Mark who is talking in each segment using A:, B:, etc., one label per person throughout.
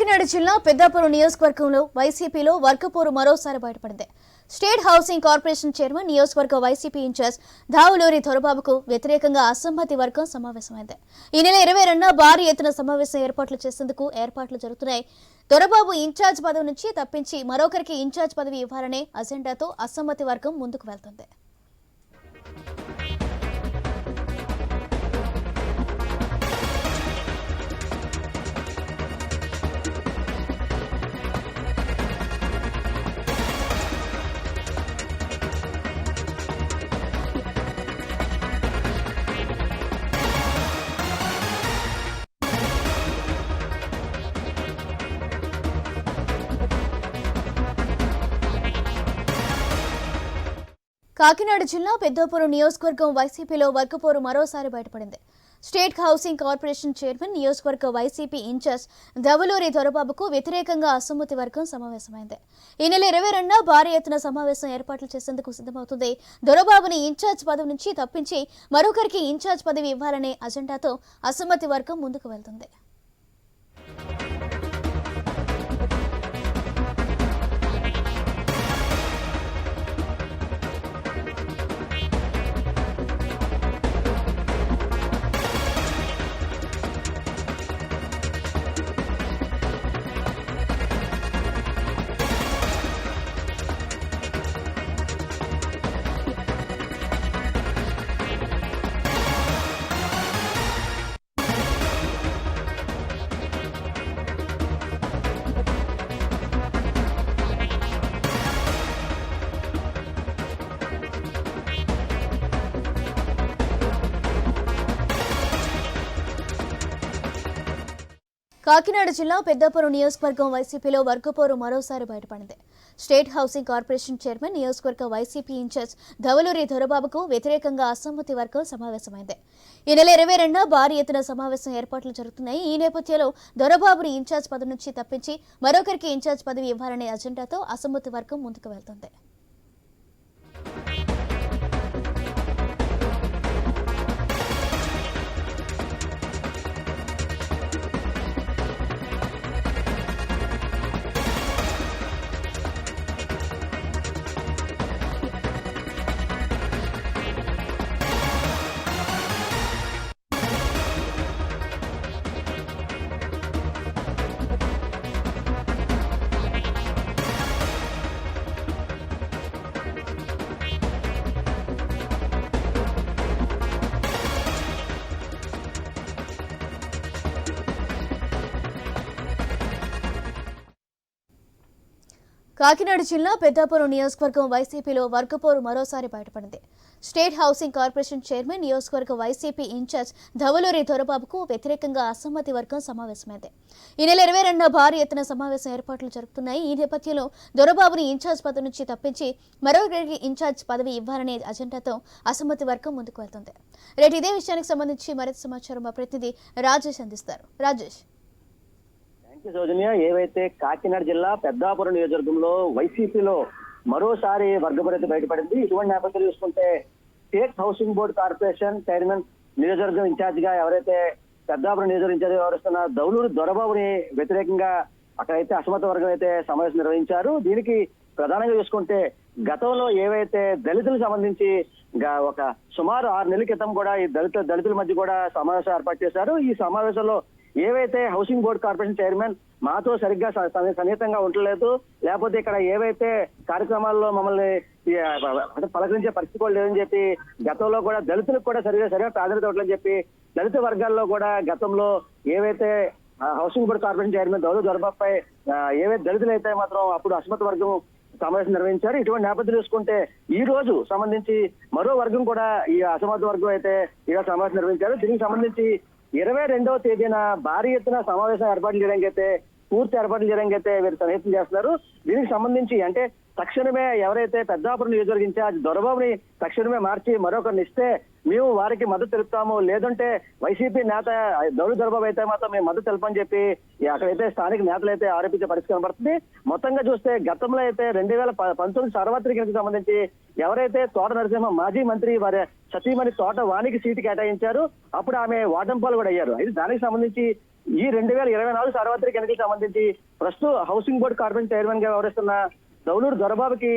A: కాకినాడ జిల్లా పెద్దాపురం నియోజకవర్గంలో వైసీపీలో వర్గపోరు మరోసారి బయటపడింది. స్టేట్ హౌసింగ్ కార్పొరేషన్ చైర్మన్ నియోజకవర్గ వైసీపీ ఇన్ఛార్జ్ దావులూరి దొరబాబుకు వ్యతిరేకంగా అసమ్మతి వర్గం సమావేశమైంది. ఈ నెల ఇరవై రెండున భారీ ఎత్తున సమావేశం ఏర్పాట్లు చేసేందుకు ఏర్పాట్లు జరుగుతున్నాయి. దొరబాబు ఇన్ఛార్జ్ పదవి నుంచి తప్పించి మరొకరికి ఇన్ఛార్జ్ పదవి ఇవ్వాలనే అజెండాతో అసమ్మతి వర్గం ముందుకు వెళ్తుంది. కాకినాడ జిల్లా పెద్దపురం నియోజకవర్గం వైసీపీలో వర్గపోరు మరోసారి బయటపడింది. స్టేట్ హౌసింగ్ కార్పొరేషన్ చైర్మన్ నియోజకవర్గ వైసీపీ ఇన్ఛార్జ్ దవలూరి దొరబాబుకు వ్యతిరేకంగా అసమ్మతి వర్గం సమావేశమైంది. ఈ నెల ఇరవై రెండున భారీ ఎత్తున సమావేశం ఏర్పాట్లు చేసేందుకు సిద్ధమవుతుంది. దొరబాబుని ఇన్ఛార్జ్ పదవి నుంచి తప్పించి మరొకరికి ఇన్ఛార్జ్ పదవి ఇవ్వాలనే అజెండాతో అసమ్మతి వర్గం ముందుకు వెళ్తుంది. కాకినాడ జిల్లా పెద్దపురం నియోజకవర్గం వైసీపీలో వర్గపోరు మరోసారి బయటపడింది. స్టేట్ హౌసింగ్ కార్పొరేషన్ చైర్మన్ నియోజకవర్గ వైసీపీ ఇన్ఛార్జ్ ధవలూరి దొరబాబుకు వ్యతిరేకంగా అసమ్మతి వర్గం సమావేశమైంది. ఈ నెల ఇరవై రెండున భారీ ఎత్తున సమావేశం ఏర్పాట్లు జరుగుతున్నాయి. ఈ నేపథ్యంలో దొరబాబుని ఇన్ఛార్జ్ పదవి నుంచి తప్పించి మరొకరికి ఇన్ఛార్జ్ పదవి ఇవ్వాలనే అజెండాతో అసమ్మతి వర్గం ముందుకు వెళ్తుంది. కాకినాడ జిల్లా పెద్దాపురం నియోజకవర్గం వైసీపీలో వర్గపోరు మరోసారి బయటపడింది. స్టేట్ హౌసింగ్ కార్పొరేషన్ చైర్మన్ నియోజకవర్గ వైసీపీ ఇన్ఛార్జ్ ధవలూరి దొరబాబుకు వ్యతిరేకంగా అసమ్మతి వర్గం సమావేశమైంది. ఈ నెల ఇరవై రెండున భారీ ఎత్తున సమావేశం ఏర్పాట్లు జరుగుతున్నాయి. ఈ నేపథ్యంలో దొరబాబుని ఇన్ఛార్జ్ పదవి నుంచి తప్పించి మరొకరికి ఇన్ఛార్జ్ పదవి ఇవ్వాలనే అజెండాతో అసమ్మతి వర్గం ముందుకు వెళ్తుంది. రేటు ఇదే విషయానికి సంబంధించి మరింత సమాచారం మా ప్రతినిధి రాజేష్ అందిస్తారు. రాజేష్.
B: సౌజన్య ఏవైతే కాకినాడ జిల్లా పెద్దాపురం నియోజకవర్గంలో వైసీపీలో మరోసారి వర్గపరిధి బయటపడింది ఇటువంటి నేపథ్యం చూసుకుంటే state housing board corporation chairman నియోజకవర్గం ఇన్ఛార్జిగా ఎవరైతే పెద్దాపురం నియోజకవర్గం ఇన్ఛార్జి వ్యవహరిస్తున్న దౌలూరు దొరబాబుని వ్యతిరేకంగా అక్కడైతే అసమత వర్గం అయితే సమావేశం నిర్వహించారు. దీనికి ప్రధానంగా చూసుకుంటే గతంలో ఏవైతే దళితులకు సంబంధించి ఒక సుమారు ఆరు నెలల క్రితం కూడా ఈ దళిత దళితుల మధ్య కూడా సమావేశం ఏర్పాటు చేశారు. ఈ సమావేశంలో ఏవైతే హౌసింగ్ బోర్డు కార్పొరేషన్ చైర్మన్ మాతో సరిగ్గా సన్నిహితంగా ఉండలేదు లేకపోతే ఇక్కడ ఏవైతే కార్యక్రమాల్లో మమ్మల్ని అంటే పలకరించే పరిస్థితి కూడా లేదని చెప్పి గతంలో కూడా దళితులకు కూడా సరిగా సరిగా ప్రాధాన్యత ఇవ్వట్లని చెప్పి దళిత వర్గాల్లో కూడా గతంలో ఏవైతే హౌసింగ్ బోర్డు కార్పొరేషన్ చైర్మన్ దౌలు దొరబాపై ఏవైతే దళితులు అయితే మాత్రం అప్పుడు అసమత వర్గం సమావేశం నిర్వహించారు ఇటువంటి నేపథ్యం చూసుకుంటే ఈ రోజు సంబంధించి మరో వర్గం కూడా ఈ అసమర్థ వర్గం అయితే ఇలా సమావేశం నిర్వహించారు. దీనికి సంబంధించి ఇరవై రెండవ తేదీన భారీ ఎత్తున సమావేశం ఏర్పాటు చేయడానికి అయితే పూర్తి ఏర్పాట్లు చేయడానికి అయితే వీరు ప్రయత్నం చేస్తున్నారు. దీనికి సంబంధించి అంటే తక్షణమే ఎవరైతే పెద్దాపురం నియోజకవర్గ ఆ దొరబాబుని తక్షణమే మార్చి మరొకరిని ఇస్తే మేము వారికి మద్దతు తెలుపుతాము. లేదంటే వైసీపీ నేత దౌడు దొరబాబు అయితే మాత్రం మేము మద్దతు తెలుపని చెప్పి అక్కడైతే స్థానిక నేతలు అయితే ఆరోపించే పరిస్థితి కనబడుతుంది. మొత్తంగా చూస్తే గతంలో అయితే రెండు వేల ప- పంతొమ్మిది సార్వత్రిక సంబంధించి ఎవరైతే తోట నరసింహ మాజీ మంత్రి వారి సతీమణి తోట వాణికి సీటు కేటాయించారు. అప్పుడు ఆమె వాటంపాలు కూడా అయ్యారు. అయితే దానికి సంబంధించి ఈ రెండు వేల ఇరవై నాలుగు సార్వత్రిక ఎన్నికలకు సంబంధించి ప్రస్తుతం హౌసింగ్ బోర్డు కార్పొరేషన్ చైర్మన్గా వ్యవహరిస్తున్న దౌలూరు దొరబాబుకి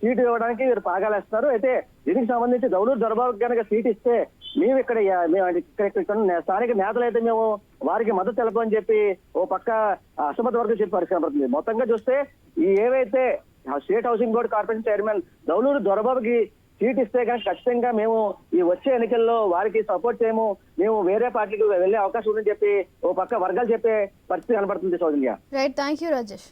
B: సీటు ఇవ్వడానికి వీరు పాగాలేస్తున్నారు. అయితే దీనికి సంబంధించి దౌలూరు దొరబాబుకి కనుక సీట్ ఇస్తే మేము ఇక్కడ మేము ఇక్కడ స్థానిక నేతలు అయితే మేము వారికి మద్దతు తెలపని చెప్పి ఓ పక్క అసమత వరకు చెప్పి పరిస్థితి మొత్తంగా చూస్తే ఈ ఏవైతే state housing board corporation chairman Dowluru దొరబాబుకి seat ఇస్తే కానీ ఖచ్చితంగా మేము ఈ వచ్చే ఎన్నికల్లో వారికి సపోర్ట్ చేయము. మేము వేరే పార్టీకి వెళ్ళే అవకాశం ఉందని చెప్పి ఓ పక్క వర్గాలు చెప్పే పరిస్థితి కనబడుతుంది Soujanya.
A: Right thank you Rajesh